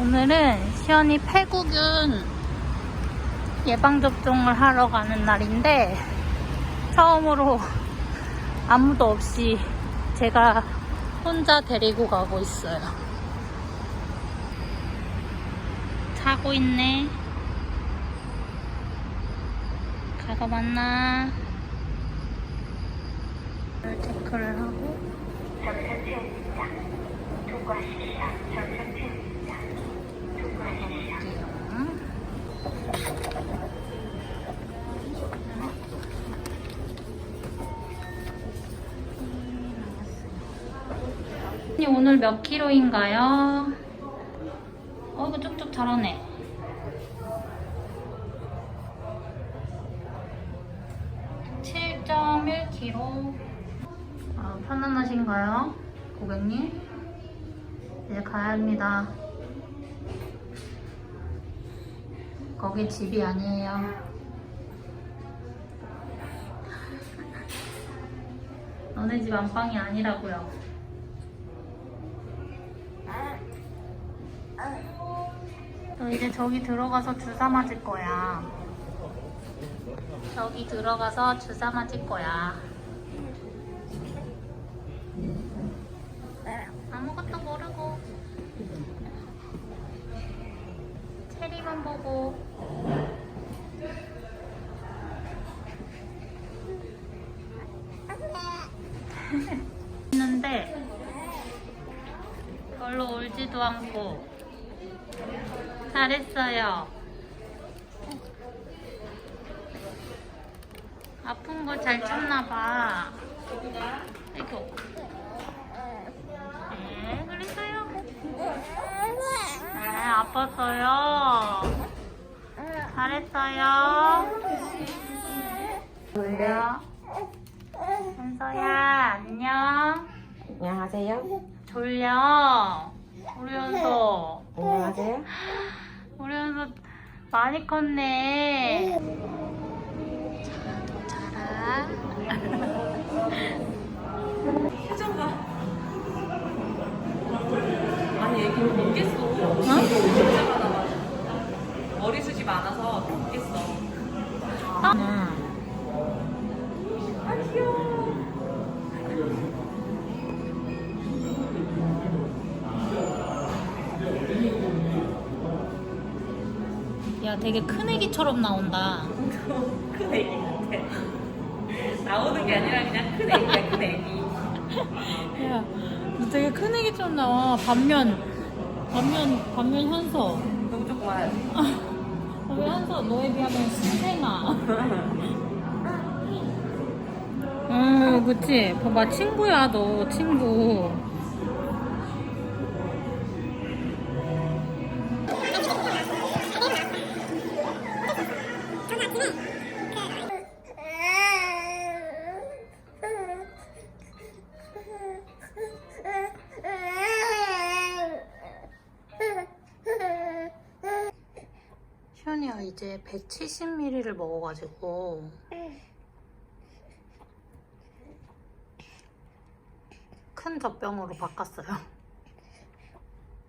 오늘은 시연이 폐구균 예방접종을 하러 가는 날인데 처음으로 아무도 없이 제가 혼자 데리고 가고 있어요. 자고 있네. 가서 만나. 체크를 하고 갈게요. 언니 오늘 몇 킬로인가요? 어 이거 쭉쭉 잘하네. (7.1kg) 아, 편안하신가요 고객님? 이제 가야 합니다 거기 집이 아니에요 너네 집 안방이 아니라고요 너 이제 저기 들어가서 주사 맞을 거야. 저기 들어가서 주사 맞을 거야. 아무것도 모르고 체리만 보고 했는데 별로 울지도 않고 잘했어요. 아픈 거 잘 참나봐. 아이고. 네, 그랬어요. 네, 아팠어요. 잘했어요. 졸려. 현서야, 안녕. 안녕하세요. 졸려. 우리 현서. 안녕하세요. 많이 컸네. 자도 자라. 아니 애기 못 깼어. 어? 머리숱이 많아서 못 깼어. 아. 야, 되게 큰 애기처럼 나온다. 큰 애기 같아. 나오는 게 아니라 그냥 큰 애기야 큰 애기. 야, 되게 큰 애기처럼 나와. 반면, 반면, 반면 현서. 너무 조그만. 아, 왜 현서 너에 비하면 신생아. 어, 그치. 봐봐, 친구야, 너, 친구. 시연이가 이제 170ml를 먹어가지고 큰 젖병으로 바꿨어요.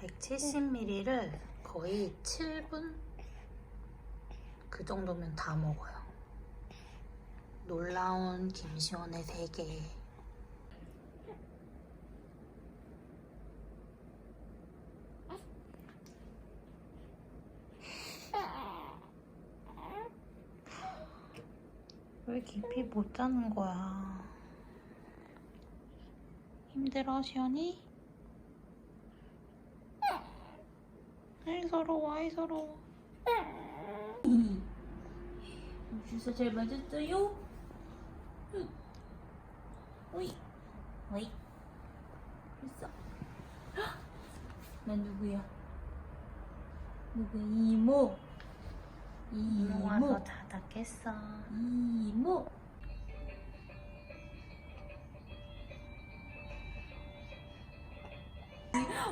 170ml를 거의 7분 그 정도면 다 먹어요. 놀라운 김시원의 세계. 왜 깊이 못 자는 거야? 힘들어, 시연이? 아이, 서러워, 아이, 서러워. 주사 잘 맞았어요? 응. 오이, 오이. 됐어. 헉! 난 누구야? 누구야? 이모. 이모 와서 자다 깼어. 이모.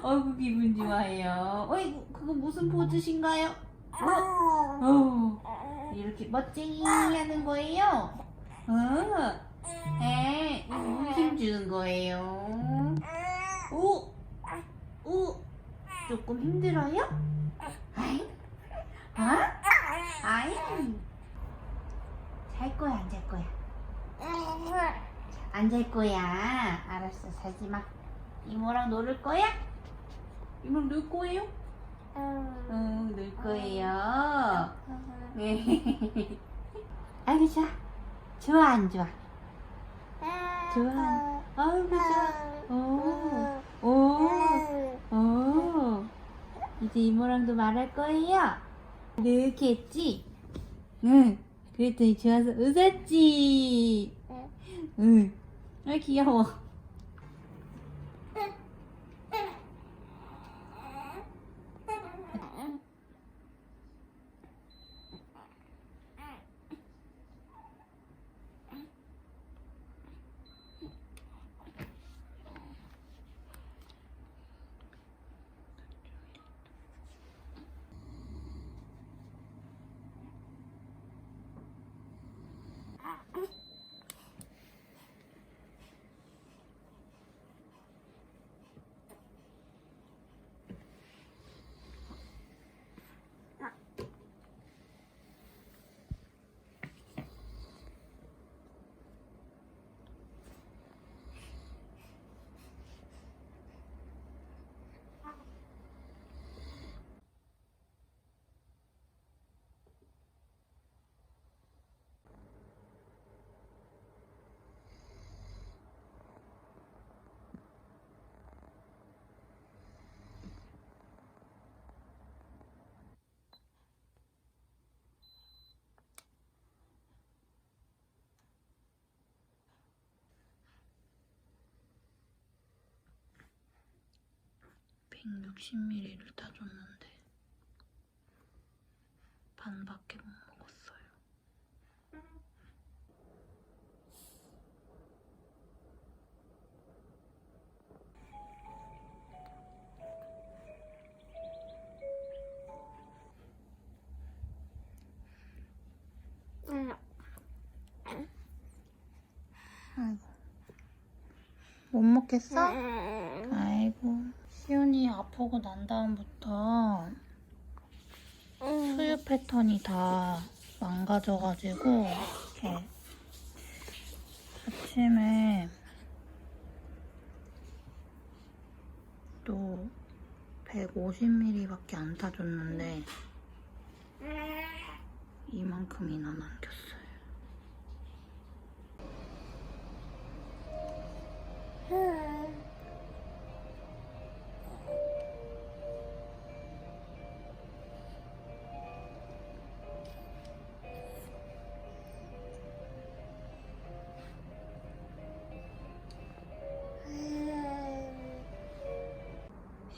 어이구 기분 좋아요. 어이구 그거 무슨 포즈신가요? 어, 이렇게 멋쟁이 하는 거예요. 어. 에, 네. 힘 주는 거예요. 오, 오, 조금 힘들어요? 아이, 어? 아, 아이, 잘 거야, 안 잘 거야? 안 잘 거야. 알았어, 살지 마. 이모랑 놀을 거야? 이모랑 놀 거예요? 응, 놀 거예요. 네. 아기 좋아. 좋아, 안 좋아? 좋아. 아이고, 오, 오, 오. 이제 이모랑도 말할 거예요. 늙겠지? 응. 그랬더니 좋아서 웃었지? 응. 아, 귀여워. 160ml를 타줬는데 반밖에 못 먹었어요. 못 먹겠어? 음. 아프고 난 다음부터 수유 패턴이 다 망가져가지고 이렇게 아침에 또 150ml밖에 안 타줬는데 이만큼이나 남겼어요.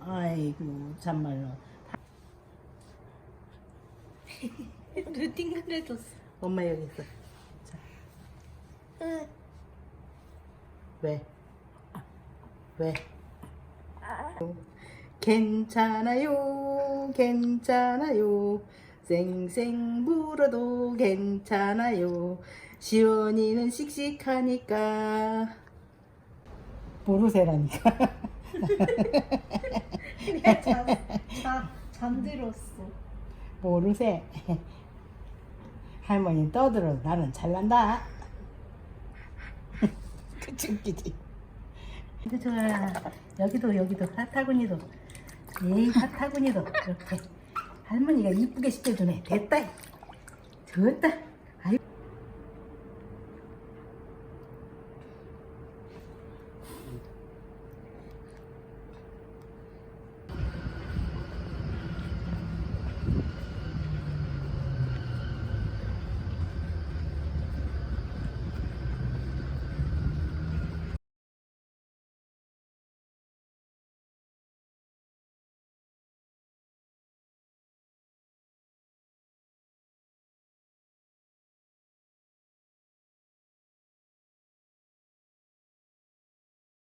아이고 참말로 눈 띵그레졌어. 엄마 여기 있어 자. 응. 왜? 왜? 아. 괜찮아요 괜찮아요 쌩쌩 불어도 괜찮아요 시원이는 씩씩하니까 모르세라니까 내가 잠, 잠, 잠들었어. 모르세. 할머니 떠들어 나는 잘난다. 그치 그치. 근데 좋아. 여기도 여기도 사타구니도. 에이 사타구니도 이렇게. 할머니가 이쁘게 시켜주네. 됐다. 좋았다. 아이고.